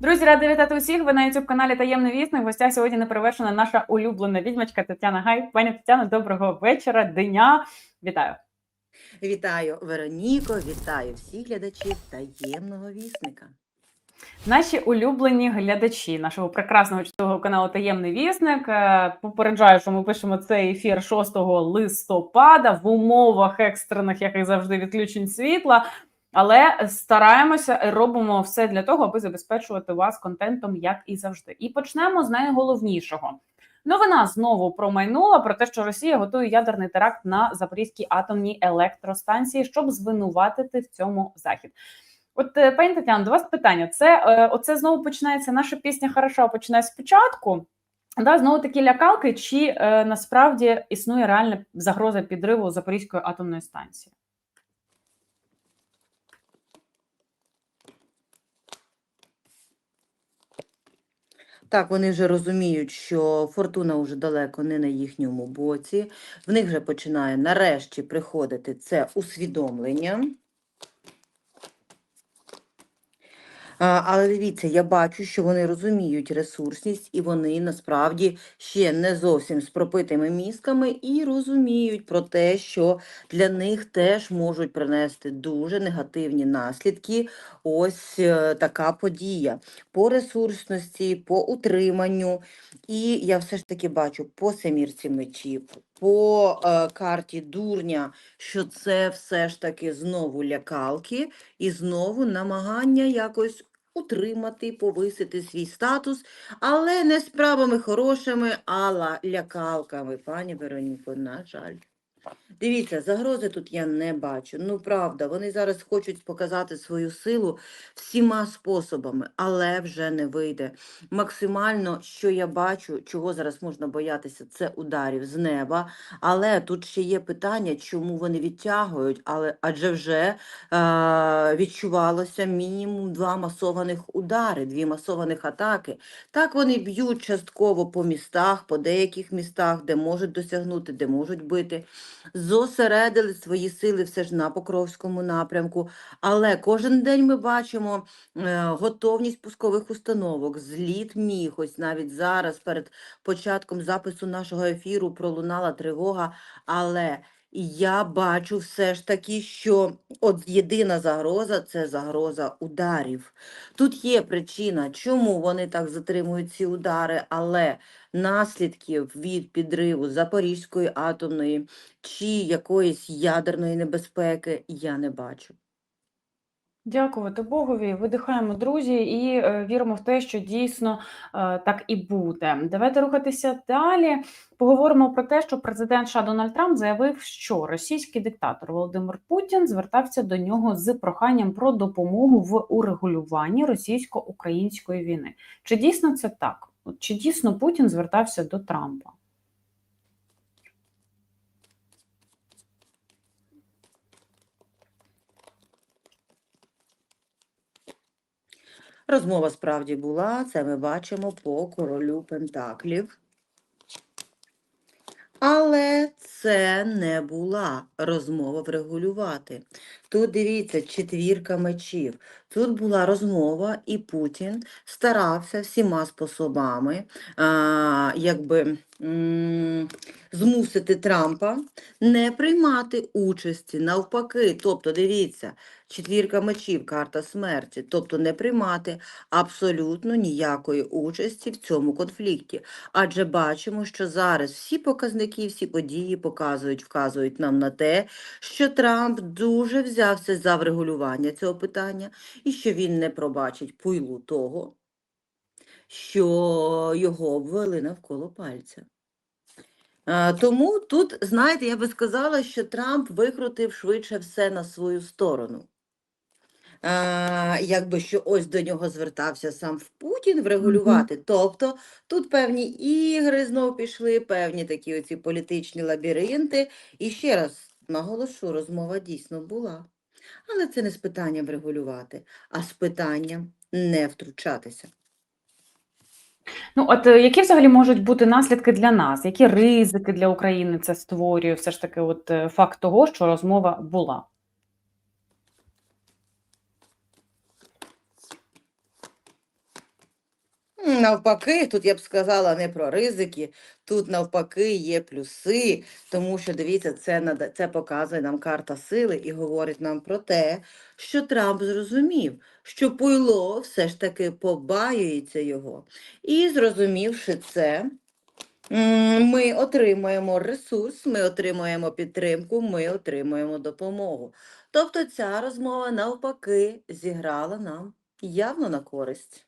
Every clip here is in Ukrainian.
Друзі, раді вітати усіх. Ви на youtube каналі Таємний вісник. В гостях сьогодні неперевершена наша улюблена відьмачка Тетяна Гай. Пані Тетяно, доброго вечора, дня. Вітаю. Вітаю Вероніко, вітаю всіх глядачів таємного вісника. Наші улюблені глядачі нашого прекрасного чудового каналу Таємний вісник. Е, Попереджаю, що ми пишемо цей ефір 6 листопада в умовах екстрених, як і завжди, відключень світла. Але стараємося і робимо все для того, аби забезпечувати вас контентом, як і завжди. І почнемо з найголовнішого. Новина знову промайнула про те, що Росія готує ядерний теракт на Запорізькій атомній електростанції, щоб звинуватити в цьому захід. От е, пані Тетяно, до вас питання: це е, оце знову починається наша пісня хороша починає спочатку. Да, знову такі лякалки, чи е, насправді існує реальна загроза підриву Запорізької атомної станції? Так, вони вже розуміють, що фортуна вже далеко не на їхньому боці. В них вже починає нарешті приходити це усвідомлення. А, Але дивіться, я бачу, що вони розуміють ресурсність, і вони насправді ще не зовсім з пропитими мізками і розуміють про те, що для них теж можуть принести дуже негативні наслідки. Ось е, така подія по ресурсності, по утриманню. І я все ж таки бачу по семірці мечів, по е, карті дурня, що це все ж таки знову лякалки і знову намагання якось утримати, повисити свій статус, але не справами хорошими, а лякалками, пані Вероніко, на жаль. Дивіться, загрози тут я не бачу. Ну, правда, вони зараз хочуть показати свою силу всіма способами, але вже не вийде. Максимально, що я бачу, чого зараз можна боятися, це ударів з неба. Але тут ще є питання, чому вони відтягують, але адже вже е, відчувалося мінімум два масованих удари, дві масованих атаки. Так вони б'ють частково по містах, по деяких містах, де можуть досягнути, де можуть бити зосередили свої сили все ж на Покровському напрямку. Але кожен день ми бачимо е, готовність пускових установок, зліт міг. Ось навіть зараз, перед початком запису нашого ефіру, пролунала тривога. Але я бачу все ж таки, що от єдина загроза це загроза ударів. Тут є причина, чому вони так затримують ці удари, але наслідків від підриву Запорізької атомної чи якоїсь ядерної небезпеки я не бачу. Дякувати Богові. Видихаємо, друзі, і е, віримо в те, що дійсно е, так і буде. Давайте рухатися далі. Поговоримо про те, що президент США Дональд Трамп заявив, що російський диктатор Володимир Путін звертався до нього з проханням про допомогу в урегулюванні російсько-української війни. Чи дійсно це так? Чи дійсно Путін звертався до Трампа? Розмова справді була, це ми бачимо по королю Пентаклів. Але це не була розмова врегулювати. Тут дивіться, четвірка мечів. Тут була розмова, і Путін старався всіма способами а, якби, змусити Трампа не приймати участі навпаки. Тобто, дивіться, четвірка мечів, карта смерті, тобто не приймати абсолютно ніякої участі в цьому конфлікті. Адже бачимо, що зараз всі показники, всі події показують, вказують нам на те, що Трамп дуже взявся за врегулювання цього питання і що він не пробачить пуйлу того, що його обвели навколо пальця. Тому тут, знаєте, я би сказала, що Трамп викрутив швидше все на свою сторону. Якби що ось до нього звертався сам в Путін врегулювати. Тобто тут певні ігри знов пішли, певні такі оці політичні лабіринти. І ще раз наголошу, розмова дійсно була. Але це не з питанням врегулювати, а з питанням не втручатися. Ну, от е, які взагалі можуть бути наслідки для нас? Які ризики для України це створює? Все ж таки, от е, факт того, що розмова була. Навпаки, тут я б сказала не про ризики, тут навпаки є плюси, тому що дивіться, це це показує нам карта сили і говорить нам про те, що Трамп зрозумів, що Пуйло все ж таки побаюється його. І зрозумівши це, ми отримуємо ресурс, ми отримуємо підтримку, ми отримуємо допомогу. Тобто ця розмова навпаки зіграла нам явно на користь.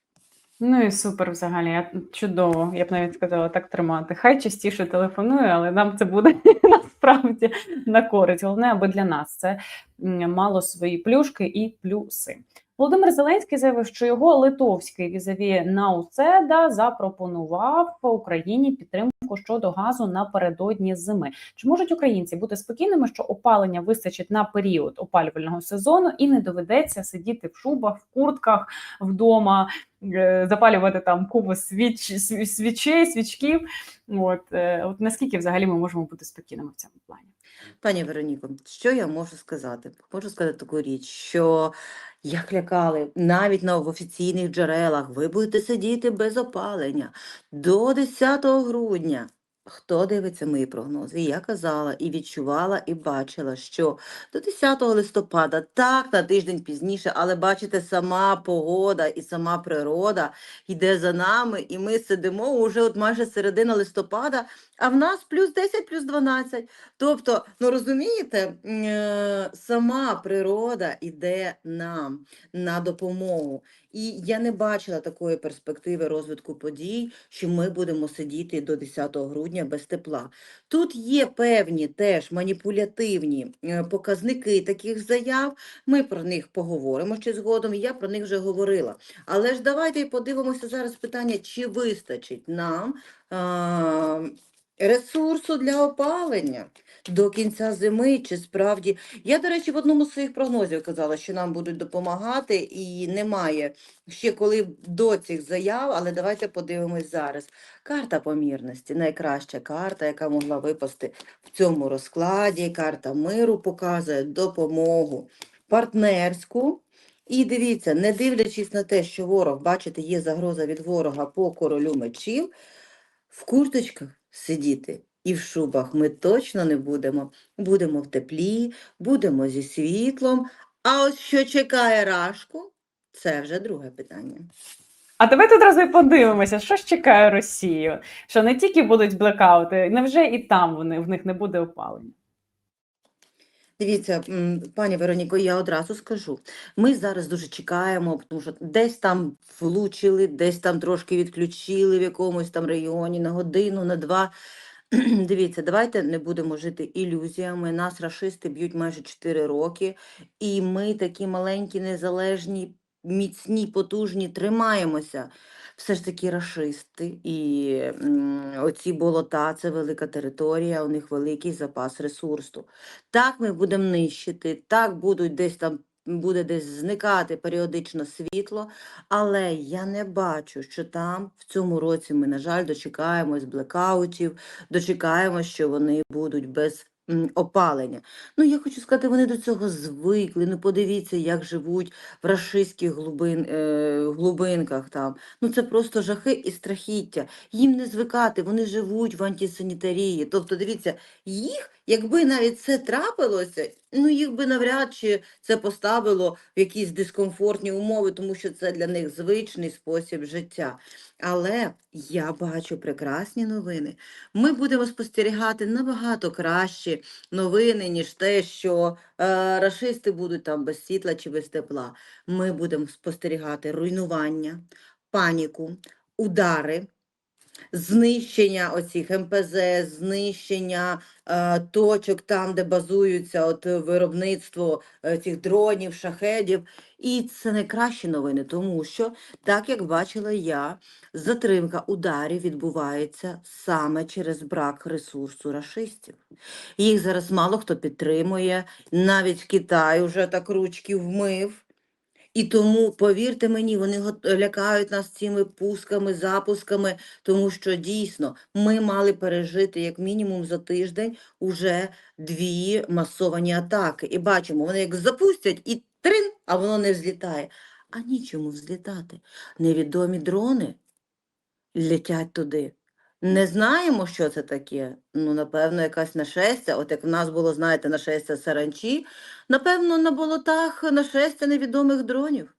Ну і супер взагалі. Я чудово, я б навіть сказала так тримати. Хай частіше телефонує, але нам це буде насправді на користь. Головне, аби для нас це мало свої плюшки і плюси. Володимир Зеленський заявив, що його литовський візаві Науцеда запропонував Україні підтримку щодо газу напередодні зими. Чи можуть українці бути спокійними, що опалення вистачить на період опалювального сезону і не доведеться сидіти в шубах, в куртках вдома, е, запалювати там купу свіч, сві- свічей, свічків? От, е, от наскільки взагалі ми можемо бути спокійними в цьому плані? Пані Вероніко, що я можу сказати? Можу сказати таку річ, що як лякали навіть на офіційних джерелах, ви будете сидіти без опалення до 10 грудня. Хто дивиться мої прогнози? Я казала і відчувала, і бачила, що до 10 листопада, так, на тиждень пізніше, але бачите, сама погода і сама природа йде за нами, і ми сидимо уже от майже середина листопада, а в нас плюс 10, плюс 12. Тобто, ну розумієте, е, сама природа йде нам на допомогу. І я не бачила такої перспективи розвитку подій, що ми будемо сидіти до 10 грудня без тепла. Тут є певні теж маніпулятивні е, показники таких заяв. Ми про них поговоримо ще згодом. Я про них вже говорила. Але ж давайте подивимося зараз питання, чи вистачить нам. А, Ресурсу для опалення до кінця зими, чи справді. Я, до речі, в одному з своїх прогнозів казала, що нам будуть допомагати, і немає ще коли до цих заяв, але давайте подивимось зараз. Карта помірності, найкраща карта, яка могла випасти в цьому розкладі. Карта миру показує допомогу партнерську. І дивіться, не дивлячись на те, що ворог, бачите, є загроза від ворога по королю мечів, в курточках сидіти і в шубах ми точно не будемо. Будемо в теплі, будемо зі світлом. А от що чекає Рашку, це вже друге питання. А давайте одразу і подивимося, що ж чекає Росію. Що не тільки будуть блекаути, невже і там вони в них не буде опалення? Дивіться, пані Вероніко, я одразу скажу. Ми зараз дуже чекаємо, тому що десь там влучили, десь там трошки відключили в якомусь там регіоні на годину, на два. Дивіться, давайте не будемо жити ілюзіями. Нас рашисти б'ють майже 4 роки, і ми такі маленькі, незалежні, міцні, потужні, тримаємося. Все ж таки рашисти і оці болота це велика територія, у них великий запас ресурсу. Так ми будемо нищити, так будуть десь там буде десь зникати періодично світло, але я не бачу, що там в цьому році ми, на жаль, дочекаємось блекаутів, дочекаємось, що вони будуть без опалення. Ну, я хочу сказати, вони до цього звикли. Ну, подивіться, як живуть в рашистських глибин, е, глибинках там. Ну, це просто жахи і страхіття. Їм не звикати, вони живуть в антисанітарії. Тобто, дивіться, їх, якби навіть це трапилося, ну їх би навряд чи це поставило в якісь дискомфортні умови, тому що це для них звичний спосіб життя. Але я бачу прекрасні новини. Ми будемо спостерігати набагато кращі новини, ніж те, що е, рашисти будуть там без світла чи без тепла. Ми будемо спостерігати руйнування, паніку, удари знищення оцих МПЗ, знищення е, точок там, де базуються от виробництво е, цих дронів, шахедів. І це найкращі новини, тому що, так як бачила я, затримка ударів відбувається саме через брак ресурсу рашистів. Їх зараз мало хто підтримує, навіть Китай вже так ручки вмив. І тому, повірте мені, вони лякають нас цими пусками, запусками, тому що дійсно ми мали пережити як мінімум за тиждень уже дві масовані атаки. І бачимо, вони як запустять і трин, а воно не взлітає. А нічому взлітати. Невідомі дрони летять туди. Не знаємо, що це таке. Ну, напевно, якась нашестя. От як в нас було, знаєте, нашестя саранчі, напевно, на болотах нашестя невідомих дронів.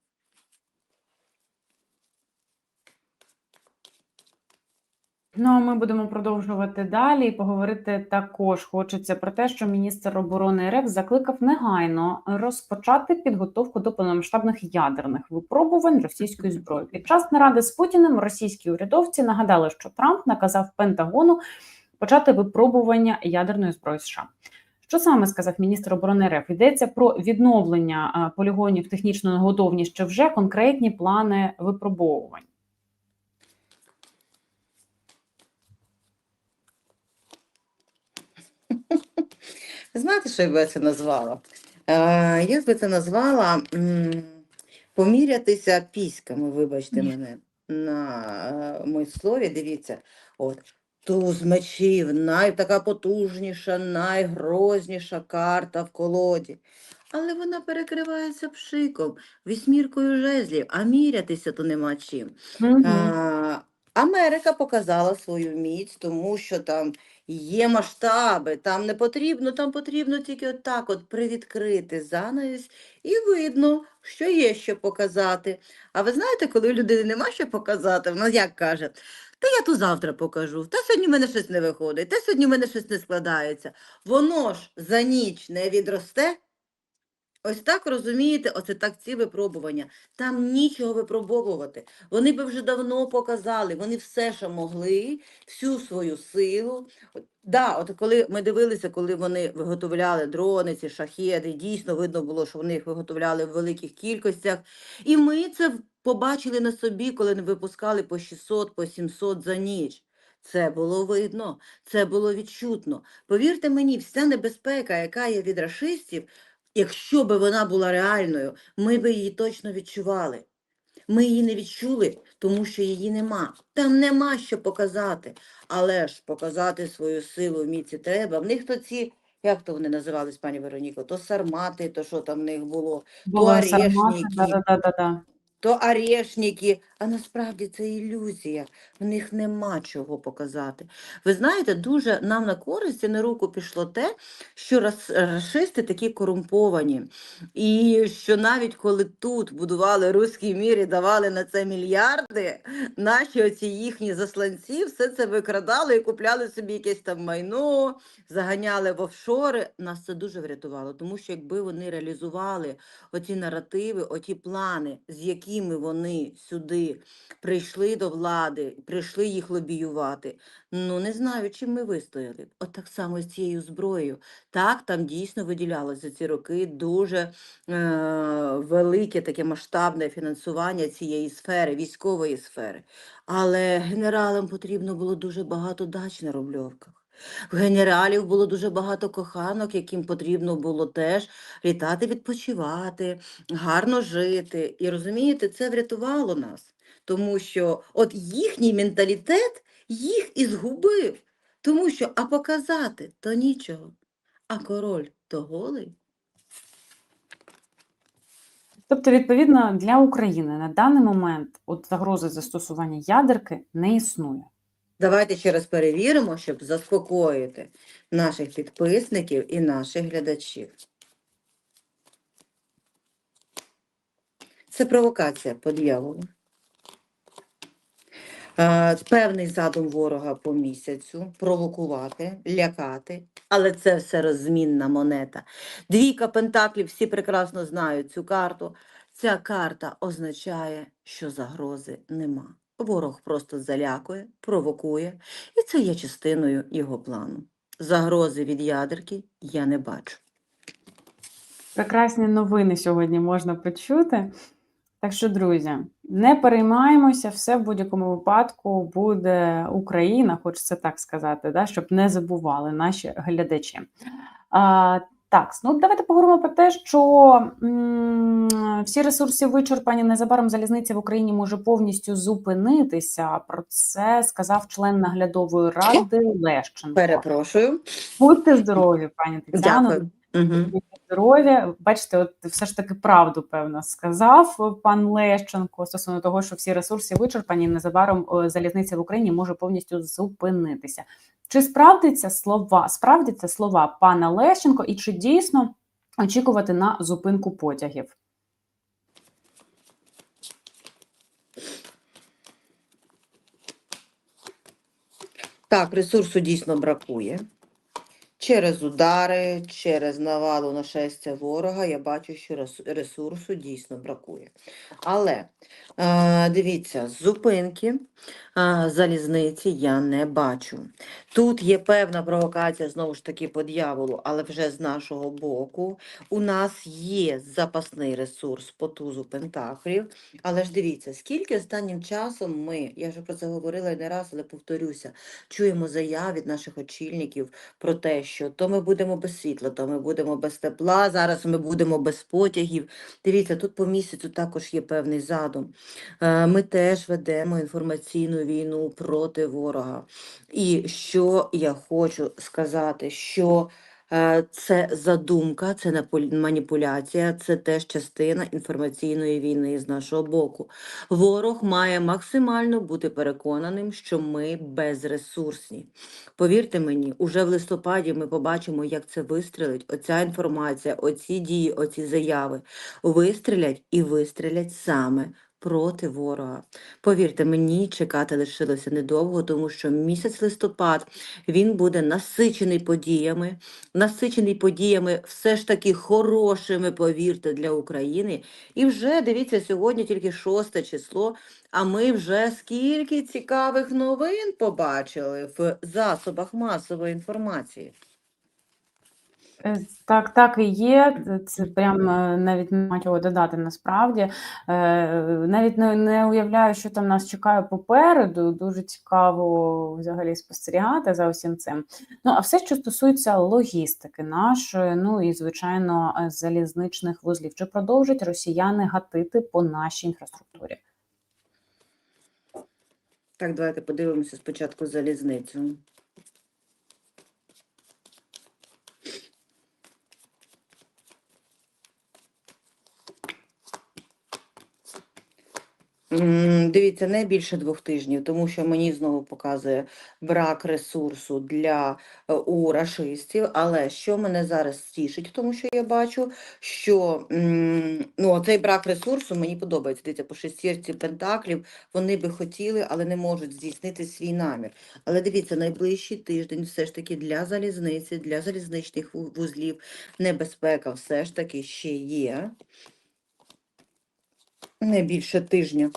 Ну, а ми будемо продовжувати далі поговорити також хочеться про те, що міністр оборони РФ закликав негайно розпочати підготовку до повномасштабних ядерних випробувань російської зброї. Під час наради з Путіним російські урядовці нагадали, що Трамп наказав Пентагону почати випробування ядерної зброї США. Що саме сказав міністр оборони РФ? Йдеться про відновлення полігонів технічної готовність чи вже конкретні плани випробовувань. Знаєте, що я би це назвала? Е, я би це назвала м, помірятися піськами, вибачте мене, на е, моїй слові. Дивіться, от. Туз мечів, най, така потужніша, найгрозніша карта в колоді. Але вона перекривається пшиком, вісьміркою жезлів, а мірятися то нема чим. Мгм. А, Америка показала свою міць, тому що там є масштаби, там не потрібно, там потрібно тільки отак от привідкрити занавіс, і видно, що є що показати. А ви знаєте, коли у людини нема що показати, вона як каже, та я то завтра покажу, та сьогодні в мене щось не виходить, та сьогодні в мене щось не складається. Воно ж за ніч не відросте. Ось так розумієте, оце так ці випробування. Там нічого випробовувати. Вони би вже давно показали, вони все, що могли, всю свою силу. От, Да, от коли ми дивилися, коли вони виготовляли дрони, ці шахеди, дійсно видно було, що вони їх виготовляли в великих кількостях. І ми це побачили на собі, коли вони випускали по 600, по 700 за ніч. Це було видно, це було відчутно. Повірте мені, вся небезпека, яка є від рашистів, якщо би вона була реальною, ми би її точно відчували. Ми її не відчули, тому що її нема. Там нема що показати. Але ж показати свою силу в міці треба. В них то ці, як то вони називались, пані Вероніко, то сармати, то що там в них було, Була сармата, орешники. да-да-да-да. То орешники. А насправді це ілюзія. В них нема чого показати. Ви знаєте, дуже нам на користь і на руку пішло те, що рас- рашисти такі корумповані. І що навіть коли тут будували руський мір і давали на це мільярди, наші оці їхні засланці все це викрадали і купляли собі якесь там майно, заганяли в офшори. Нас це дуже врятувало, тому що якби вони реалізували оті наративи, оті плани, з якими вони сюди прийшли до влади, прийшли їх лобіювати. Ну не знаю, чим ми вистояли. От так само з цією зброєю. Так, там дійсно виділялося за ці роки дуже е, велике таке масштабне фінансування цієї сфери, військової сфери. Але генералам потрібно було дуже багато дач на Рубльовках. В генералів було дуже багато коханок, яким потрібно було теж літати, відпочивати, гарно жити. І розумієте, це врятувало нас, тому що от їхній менталітет їх і згубив. Тому що а показати то нічого, а король то голий. Тобто, відповідно, для України на даний момент от загрози застосування ядерки не існує. Давайте ще раз перевіримо, щоб заспокоїти наших підписників і наших глядачів. Це провокація по дьяволу. Е, Певний задум ворога по місяцю провокувати, лякати, але це все розмінна монета. Двійка пентаклів, всі прекрасно знають цю карту. Ця карта означає, що загрози нема. Ворог просто залякує, провокує, і це є частиною його плану. Загрози від ядерки я не бачу. Прекрасні новини сьогодні можна почути. Так що, друзі, не переймаємося, все в будь-якому випадку буде Україна, хочеться так сказати, да, щоб не забували наші глядачі. А, так, ну давайте поговоримо про те, що м, всі ресурси вичерпані. Незабаром залізниця в Україні може повністю зупинитися. Про це сказав член наглядової ради Лещенко. Перепрошую. Будьте здорові, пані Тетяно. Дякую. Угу. здоров'я. Бачите, от все ж таки правду певно сказав пан Лещенко стосовно того, що всі ресурси вичерпані. Незабаром залізниця в Україні може повністю зупинитися. Чи справдиться слова? Справдяться слова пана Лещенко, і чи дійсно очікувати на зупинку потягів? Так, ресурсу дійсно бракує. Через удари, через навалу нашестя ворога я бачу, що ресурсу дійсно бракує. Але е, дивіться, зупинки е, залізниці я не бачу. Тут є певна провокація знову ж таки по дьяволу, але вже з нашого боку. У нас є запасний ресурс по тузу пентаклів. Але ж дивіться, скільки останнім часом ми, я вже про це говорила і не раз, але повторюся, чуємо заяв від наших очільників про те, що то ми будемо без світла, то ми будемо без тепла, зараз ми будемо без потягів. Дивіться, тут по місяцю також є певний задум. Е, Ми теж ведемо інформаційну війну проти ворога. І що я хочу сказати, що це задумка, це маніпуляція, це теж частина інформаційної війни з нашого боку. Ворог має максимально бути переконаним, що ми безресурсні. Повірте мені, уже в листопаді ми побачимо, як це вистрілить. Оця інформація, оці дії, оці заяви вистрілять і вистрілять саме проти ворога. Повірте мені, чекати лишилося недовго, тому що місяць листопад він буде насичений подіями, насичений подіями все ж таки хорошими, повірте, для України. І вже дивіться, сьогодні тільки шосте число. А ми вже скільки цікавих новин побачили в засобах масової інформації. Е, Так, так і є. Це прям е, навіть нема чого додати насправді. Е, Навіть не, не уявляю, що там нас чекає попереду. Дуже цікаво взагалі спостерігати за усім цим. Ну, а все, що стосується логістики нашої, ну і звичайно, залізничних вузлів, чи продовжать росіяни гатити по нашій інфраструктурі? Так, давайте подивимося спочатку залізницю. Дивіться, не більше двох тижнів, тому що мені знову показує брак ресурсу для е, у рашистів. Але що мене зараз тішить, тому що я бачу, що ну, цей брак ресурсу мені подобається. Дивіться, по шестірці пентаклів вони би хотіли, але не можуть здійснити свій намір. Але дивіться, найближчий тиждень все ж таки для залізниці, для залізничних вузлів небезпека все ж таки ще є. Не більше тижня.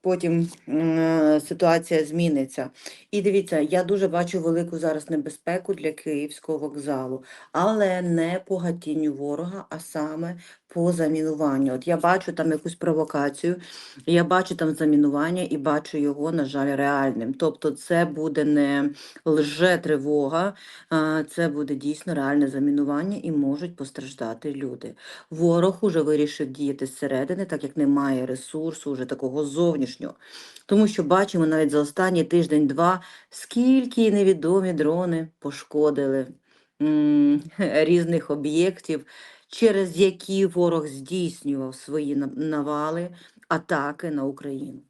Потім е, ситуація зміниться. І дивіться, я дуже бачу велику зараз небезпеку для Київського вокзалу, але не по гатінню ворога, а саме по замінуванню. От я бачу там якусь провокацію, я бачу там замінування і бачу його, на жаль, реальним. Тобто це буде не лже-тривога, а це буде дійсно реальне замінування і можуть постраждати люди. Ворог уже вирішив діяти зсередини, так як немає ресурсу уже такого зовнішнього. Тому що бачимо навіть за останній тиждень-два, скільки невідомі дрони пошкодили різних об'єктів, через які ворог здійснював свої на- навали, атаки на Україну.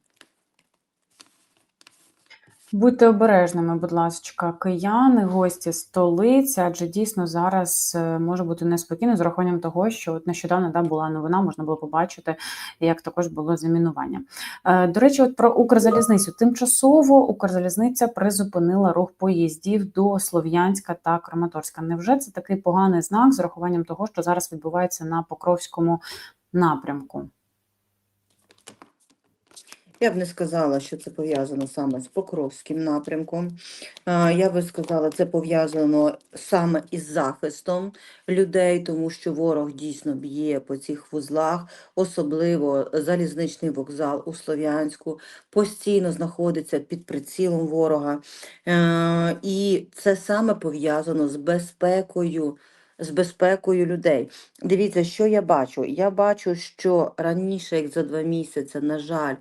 Будьте обережними, будь ласка, кияни, гості столиці, адже дійсно зараз е, може бути неспокійно з урахуванням того, що от нещодавно да, була новина, можна було побачити, як також було замінування. Е, До речі, от про Укрзалізницю. Тимчасово Укрзалізниця призупинила рух поїздів до Слов'янська та Краматорська. Невже це такий поганий знак з урахуванням того, що зараз відбувається на Покровському напрямку? Я б не сказала, що це пов'язано саме з Покровським напрямком. Я би сказала, це пов'язано саме із захистом людей, тому що ворог дійсно б'є по цих вузлах, особливо залізничний вокзал у Слов'янську постійно знаходиться під прицілом ворога. Е, І це саме пов'язано з безпекою. З безпекою людей. Дивіться, що я бачу. Я бачу, що раніше, як за два місяці, на жаль,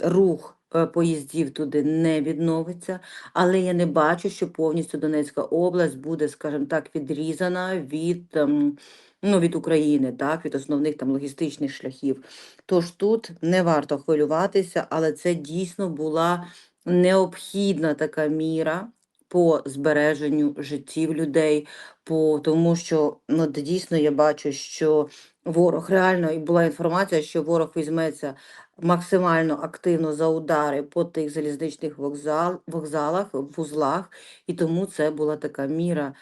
рух е, поїздів туди не відновиться, але я не бачу, що повністю Донецька область буде, скажімо так, відрізана від, ем, ну, від України, так, від основних там логістичних шляхів. Тож тут не варто хвилюватися, але це дійсно була необхідна така міра по збереженню життів людей, по тому що ну, дійсно я бачу, що ворог реально і була інформація, що ворог візьметься максимально активно за удари по тих залізничних вокзал, вокзалах, вузлах, і тому це була така міра.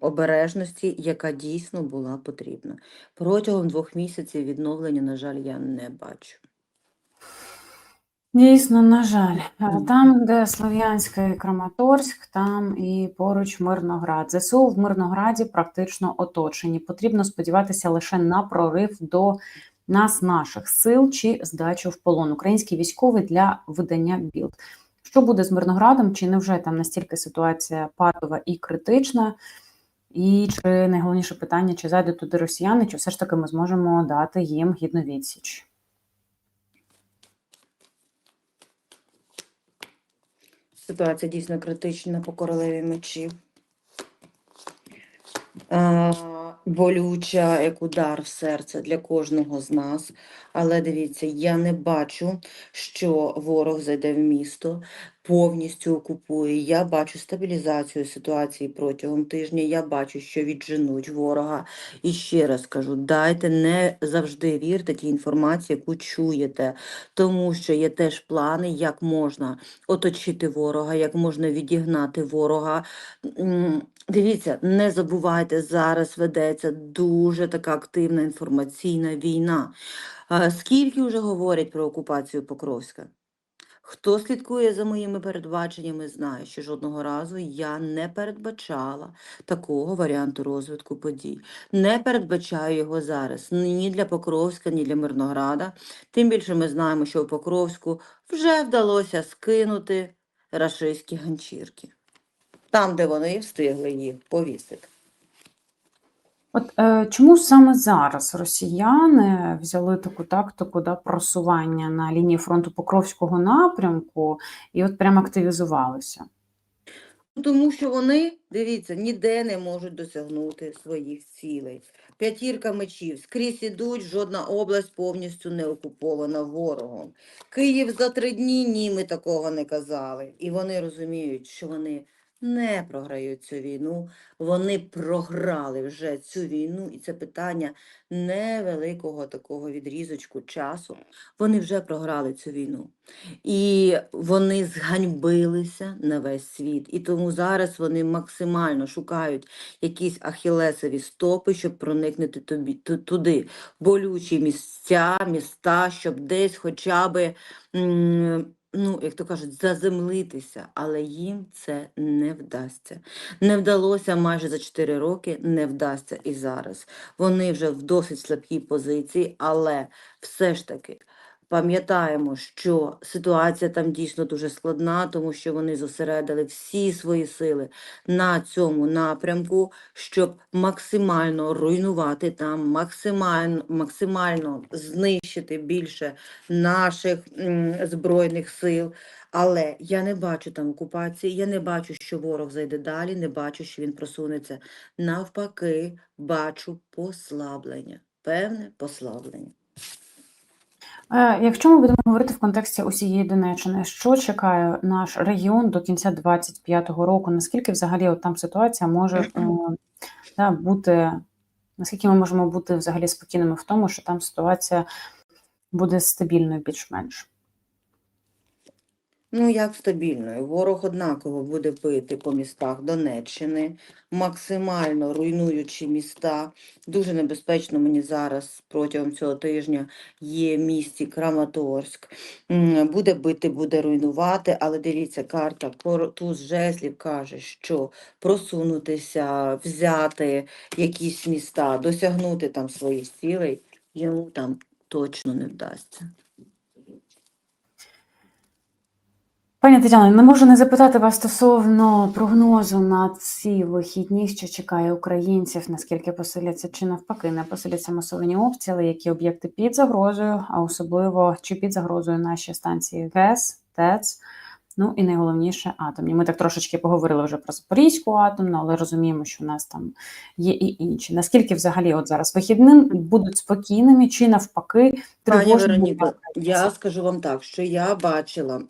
Обережності, яка дійсно була потрібна. Протягом двох місяців відновлення, на жаль, я не бачу. Дійсно, на жаль, там, де Слов'янська і Краматорськ, там і поруч Мирноград. ЗСУ в Мирнограді практично оточені. Потрібно сподіватися лише на прорив до нас, наших сил чи здачу в полон. Український військовий для видання білд. Що буде з Мирноградом? Чи невже там настільки ситуація патова і критична? І чи найголовніше питання, чи зайдуть туди росіяни, чи все ж таки ми зможемо дати їм гідну відсіч? Ситуація дійсно критична по королеві мечів. Е, болюча, як удар в серце для кожного з нас. Але дивіться, я не бачу, що ворог зайде в місто, повністю окупує. Я бачу стабілізацію ситуації протягом тижня. Я бачу, що відженуть ворога. І ще раз кажу: дайте не завжди вірте тій інформації, яку чуєте, тому що є теж плани, як можна оточити ворога, як можна відігнати ворога. Дивіться, не забувайте, зараз ведеться дуже така активна інформаційна війна. Скільки вже говорять про окупацію Покровська? Хто слідкує за моїми передбаченнями, знає, що жодного разу я не передбачала такого варіанту розвитку подій. Не передбачаю його зараз ні для Покровська, ні для Мирнограда. Тим більше ми знаємо, що в Покровську вже вдалося скинути рашистські ганчірки. Там, де вони встигли їх повісити. От е, чому саме зараз росіяни взяли таку тактику да, просування на лінії фронту Покровського напрямку і от прям активізувалися? Тому що вони, дивіться, ніде не можуть досягнути своїх цілей. П'ятірка мечів скрізь ідуть, жодна область повністю не окупована ворогом. Київ за три дні ні, ми такого не казали. І вони розуміють, що вони не програють цю війну. Вони програли вже цю війну, і це питання невеликого такого відрізочку часу. Вони вже програли цю війну. І вони зганьбилися на весь світ. І тому зараз вони максимально шукають якісь ахілесові стопи, щоб проникнути тобі, туди. Болючі місця, міста, щоб десь хоча би, ну, як то кажуть, заземлитися. Але їм це не вдасться. Не вдалося майже за 4 роки, не вдасться і зараз. Вони вже в досить слабкій позиції, але все ж таки. Пам'ятаємо, що ситуація там дійсно дуже складна, тому що вони зосередили всі свої сили на цьому напрямку, щоб максимально руйнувати там, максимально, максимально знищити більше наших збройних сил. Але я не бачу там окупації, я не бачу, що ворог зайде далі, не бачу, що він просунеться. Навпаки, бачу послаблення, певне послаблення. Е, Якщо ми будемо говорити в контексті усієї Донеччини, що чекає наш регіон до кінця 25-го року? Наскільки взагалі от там ситуація може е, да, бути, наскільки ми можемо бути взагалі спокійними в тому, що там ситуація буде стабільною більш-менш? Ну, як стабільною. Ворог однаково буде бити по містах Донеччини, максимально руйнуючи міста. Дуже небезпечно мені зараз протягом цього тижня є місті Краматорськ. Буде бити, буде руйнувати, але дивіться, карта туз жезлів каже, що просунутися, взяти якісь міста, досягнути там своїх цілей, йому там точно не вдасться. Пані Тетяно, не можу не запитати вас стосовно прогнозу на ці вихідні, що чекає українців, наскільки посиляться чи навпаки не посиляться масовані обстріли, які об'єкти під загрозою, а особливо чи під загрозою наші станції ГЕС, ТЕЦ. Ну і найголовніше атомні. Ми так трошечки поговорили вже про Запорізьку атомну, але розуміємо, що у нас там є і інші. Наскільки взагалі от зараз вихідним будуть спокійними, чи навпаки? Вероніко, я скажу вам так, що я бачила,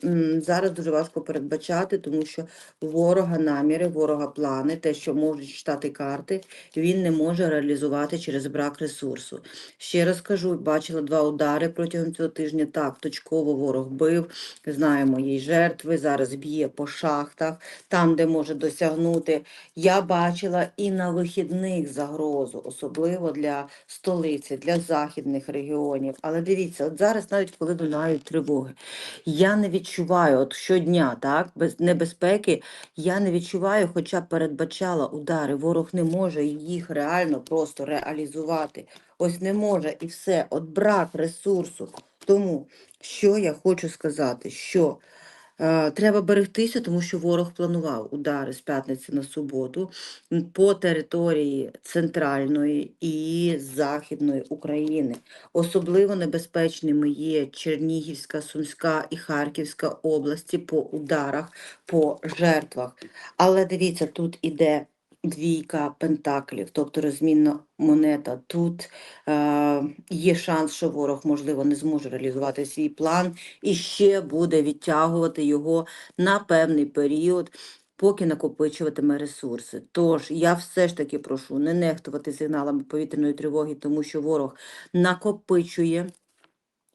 зараз дуже важко передбачати, тому що ворога наміри, ворога плани, те, що можуть читати карти, він не може реалізувати через брак ресурсу. Ще раз кажу, бачила два удари протягом цього тижня. Так, точково ворог бив, знаємо, є й жертви, зараз б'є по шахтах, там, де може досягнути. Я бачила і на вихідних загрозу, особливо для столиці, для західних регіонів. Але дивіться, от зараз, навіть коли лунають тривоги, я не відчуваю от щодня, так, без небезпеки, я не відчуваю, хоча передбачала удари. Ворог не може їх реально просто реалізувати. Ось не може і все, от брак ресурсу. Тому що я хочу сказати, що Треба берегтися, тому що ворог планував удари з п'ятниці на суботу по території центральної і західної України. Особливо небезпечними є Чернігівська, Сумська і Харківська області по ударах, по жертвах. Але дивіться, тут іде двійка пентаклів, тобто розмінна монета. Тут е, є шанс, що ворог, можливо, не зможе реалізувати свій план і ще буде відтягувати його на певний період, поки накопичуватиме ресурси. Тож я все ж таки прошу не нехтувати сигналами повітряної тривоги, тому що ворог накопичує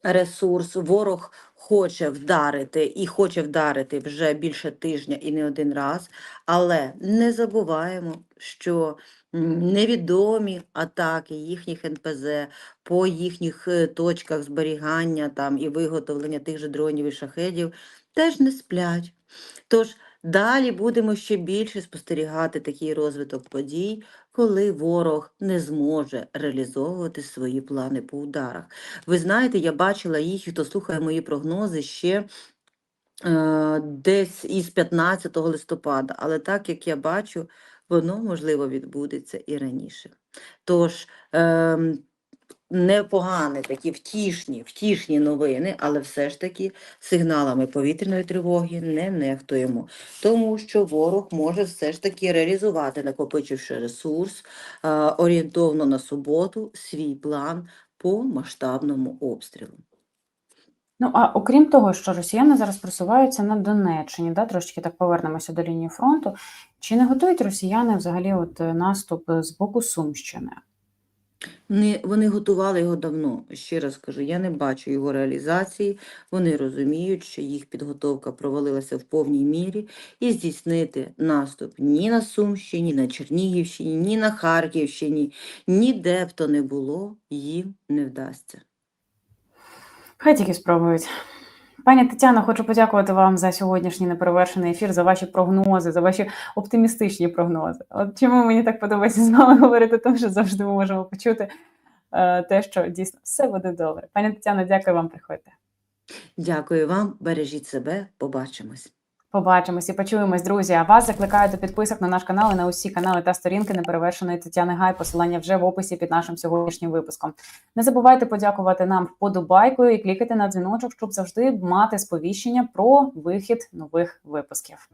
ресурс, ворог хоче вдарити і хоче вдарити вже більше тижня і не один раз, але не забуваємо, що невідомі атаки їхніх НПЗ по їхніх е, точках зберігання там і виготовлення тих же дронів і шахедів теж не сплять. Тож далі будемо ще більше спостерігати такий розвиток подій, коли ворог не зможе реалізовувати свої плани по ударах. Ви знаєте, я бачила їх, і хто слухає мої прогнози ще е, десь із 15 листопада, але так як я бачу, воно можливо відбудеться і раніше. Тож ем, непогані такі втішні, втішні новини, але все ж таки сигналами повітряної тривоги не нехтуємо, тому що ворог може все ж таки реалізувати, накопичивши ресурс е, орієнтовно на суботу, свій план по масштабному обстрілу. Ну а окрім того, що росіяни зараз просуваються на Донеччині, да, трошки так повернемося до лінії фронту. Чи не готують росіяни взагалі от е, наступ е, з боку Сумщини? Не, вони готували його давно. Ще раз кажу, я не бачу його реалізації. Вони розуміють, що їх підготовка провалилася в повній мірі, і здійснити наступ ні на Сумщині, ні на Чернігівщині, ні на Харківщині, ніде б то не було, їм не вдасться. Хай тільки спробують. Пані Тетяно, хочу подякувати вам за сьогоднішній неперевершений ефір, за ваші прогнози, за ваші оптимістичні прогнози. От чому мені так подобається з вами говорити, тому що завжди ми можемо почути е, те, що дійсно все буде добре. Пані Тетяно, дякую вам, приходьте. Дякую вам, бережіть себе, побачимось. Побачимось і почуємось, друзі. А вас закликаю до підписок на наш канал і на усі канали та сторінки неперевершеної Тетяни Гай. Посилання вже в описі під нашим сьогоднішнім випуском. Не забувайте подякувати нам вподобайкою і клікати на дзвіночок, щоб завжди мати сповіщення про вихід нових випусків.